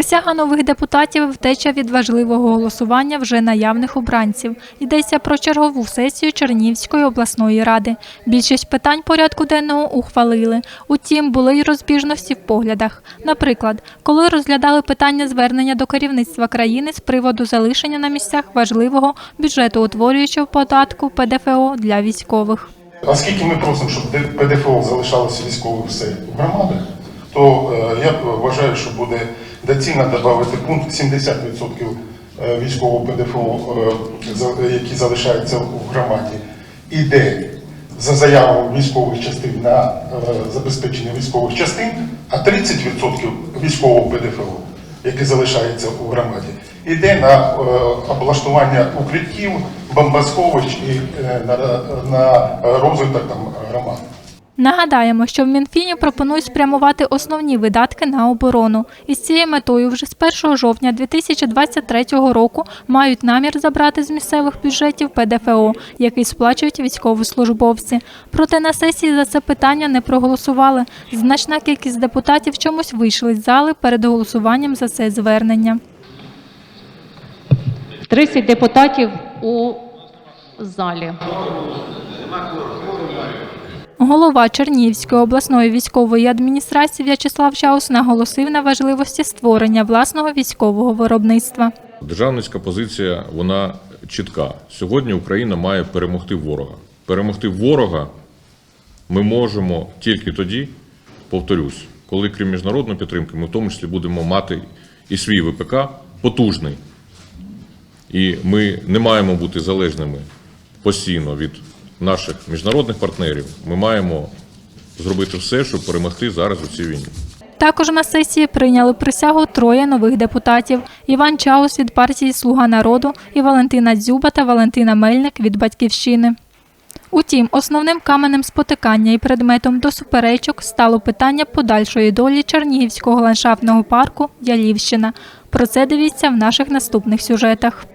Присяга нових депутатів втеча від важливого голосування вже наявних обранців. Йдеться про чергову сесію Чернігівської обласної ради. Більшість питань порядку денного ухвалили. Утім, були й розбіжності в поглядах. Наприклад, коли розглядали питання звернення до керівництва країни з приводу залишення на місцях важливого бюджетоутворюючого податку ПДФО для військових. Оскільки ми просимо, щоб ПДФО залишалося військових в громадах, то е, я вважаю, що буде доцільно додати пункт 70% е, військового ПДФО, е, які залишаються в громаді, іде за заявою військових частин на забезпечення військових частин, а 30% військового ПДФО, яке залишається у громаді, іде на облаштування укриттів, бомбосховищ і на, розвиток там громад. Нагадаємо, що в Мінфіні пропонують спрямувати основні видатки на оборону. Із цією метою вже з 1 жовтня 2023 року мають намір забрати з місцевих бюджетів ПДФО, який сплачують військовослужбовці. Проте на сесії за це питання не проголосували. Значна кількість депутатів чомусь вийшли з зали перед голосуванням за це звернення. 30 депутатів у залі. Голова Чернігівської обласної військової адміністрації В'ячеслав Чаус наголосив на важливості створення власного військового виробництва. Державницька позиція вона чітка. Сьогодні Україна має перемогти ворога. Перемогти ворога ми можемо тільки тоді, повторюсь, коли крім міжнародної підтримки, ми в тому числі будемо мати і свій ВПК потужний. І ми не маємо бути залежними постійно від наших міжнародних партнерів. Ми маємо зробити все, щоб перемогти зараз у цій війні. Також на сесії прийняли присягу троє нових депутатів: Іван Чаус від партії Слуга народу і Валентина Дзюба та Валентина Мельник від Батьківщини. Утім, основним каменем спотикання і предметом до суперечок стало питання подальшої долі Чернігівського ландшафтного парку Ялівщина. Про це дивіться в наших наступних сюжетах.